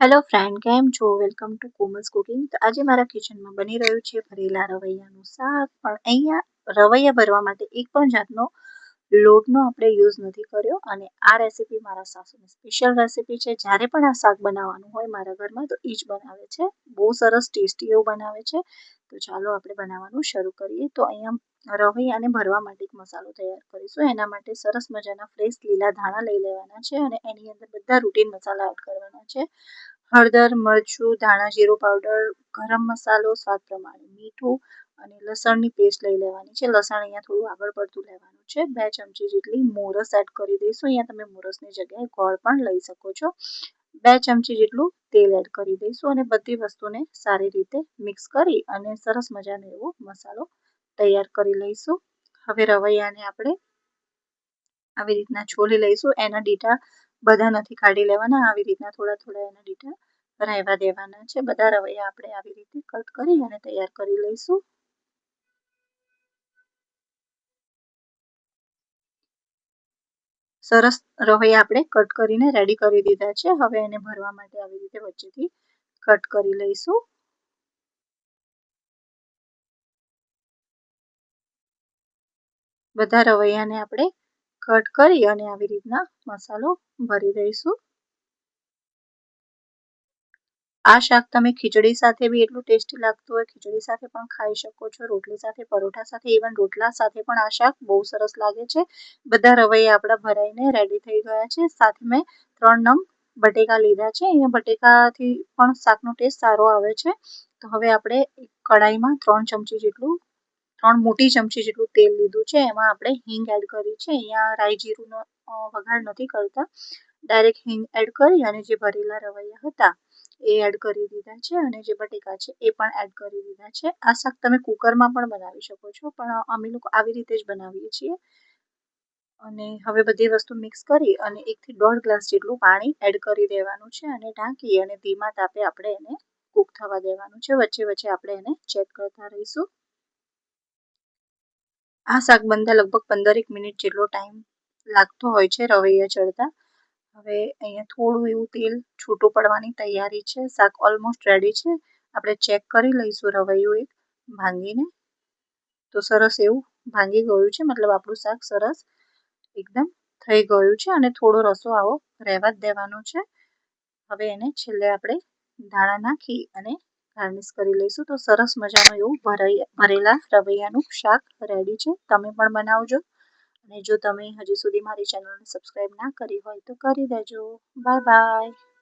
Hello friend કેમ છો? Welcome to commerce cooking તો આજે મારા કિચનમાં બની રહ્યું છે ભરેલા રવૈયાનું શાક. પણ અહીંયા રવૈયા ભરવા માટે એક પણ જાતનો લોટનો આપણે યુઝ નથી કર્યો. અને આ રેસીપી મારા સાસુની સ્પેશિયલ રેસીપી છે. જ્યારે પણ આ શાક બનાવવાનું હોય મારા ઘરમાં, તો એ જ બનાવે છે. બહુ સરસ ટેસ્ટી એવું બનાવે છે. તો ચાલો આપણે બનાવવાનું શરૂ કરીએ. તો અહીંયા રવૈયાને ભરવા માટે એક મસાલો તૈયાર કરીશું. એના માટે સરસ મજાના ફ્રેશ લીલા ધાણા લઈ લેવાના છે અને એની અંદર બધા રૂટીન મસાલા એડ કરવાના છે. હળદર, મરચું, ધાણા જીરું પાવડર ગરમ મસાલો, સ્વાદ પ્રમાણે મીઠું અને લસણની પેસ્ટ લઈ લેવાની છે. લસણ અહીંયા થોડું આગળ પડતું લેવાનું છે. બે ચમચી જેટલી મોરસ એડ કરી દઈશું. અહીંયા તમે મોરસની જગ્યાએ ગોળ પણ લઈ શકો છો. બે ચમચી જેટલું તેલ એડ કરી દઈશું અને બધી વસ્તુને સારી રીતે મિક્સ કરી અને સરસ મજાનો એવો મસાલો તૈયાર કરી લઈશું. હવે રવૈયાને આપણે આવી રીતના છોલી લઈશું. એના ડીટા બધા નથી કાઢી લેવાના. આવી રીતના થોડા થોડા એના ડીટા રહેવા દેવાના છે. બધા રવૈયા આપણે આવી રીતે કટ કરી અને તૈયાર કરી લઈશું. સરસ રવૈયા આપણે કટ કરીને રેડી કરી દીધા છે. હવે એને ભરવા માટે આવી રીતે વચ્ચેથી કટ કરી લઈશું. બધા રવૈયાને આપણે કટ કરી અને આવી રીતના મસાલો ભરી દઈશું. આ શાક તમે ખીચડી સાથે બી એટલું ટેસ્ટી લાગતું હોય, ખીચડી સાથે પણ ખાઈ શકો છો, રોટલી સાથે, પરોઠા સાથે ઇવન રોટલા સાથે પણ આ શાક બહુ સરસ લાગે છે. બધા રવૈયા આપણા ભરાઈને રેડી થઈ ગયા છે. સાથે મેં ત્રણ નંગ બટેકા લીધા છે. અહીંયા બટેકાથી પણ શાકનો ટેસ્ટ સારો આવે છે. તો હવે આપણે કઢાઈમાં ત્રણ ચમચી જેટલું ત્રણ મોટી ચમચી જેટલું તેલ લીધું છે, એમાં આપણે હિંગ એડ કરી છે. અહીંયા રાઈ જીરુંનો વઘાર નથી કરતા. ડાયરેક્ટ હિંગ એડ કરી અને જે ભરેલા રવૈયા હતા, એ એડ કરી દીધા છે અને જે બટેકા છે, એ પણ એડ કરી દીધા છે. આ શાક તમે કુકરમાં પણ બનાવી શકો છો, પણ અમે લોકો આવી રીતે જ બનાવીએ છીએ. અને હવે બધી વસ્તુ મિક્સ કરી અને એકથી દોઢ ગ્લાસ જેટલું પાણી એડ કરી દેવાનું છે અને ઢાંકી અને ધીમા તાપે આપણે એને કૂક થવા દેવાનું છે. વચ્ચે વચ્ચે આપણે એને ચેક કરતા રહીશું. આ શાક બનતા લગભગ પંદરેક મિનિટ જેટલો ટાઈમ લાગતો હોય છે રવૈયા ચડતા. હવે અહીંયા થોડું એવું તેલ છૂટું પડવાની તૈયારી છે. શાક ઓલમોસ્ટ રેડી છે. આપણે ચેક કરી લઈશું રવૈયું એક ભાંગીને. તો સરસ એવું ભાંગી ગયું છે. મતલબ આપણું શાક સરસ એકદમ થઈ ગયું છે અને થોડો રસો આવો રહેવા જ દેવાનો છે. હવે એને છેલ્લે આપણે ધાણા નાખી અને ગાર્નિશ કરી લઈશું. તો સરસ મજાનું એવું ભરાઈ, ભરેલા રવૈયાનું શાક રેડી છે. તમે પણ બનાવજો. અને જો તમે હજી સુધી મારી ચેનલને સબસ્ક્રાઈબ ના કરી હોય તો કરી દેજો. Bye bye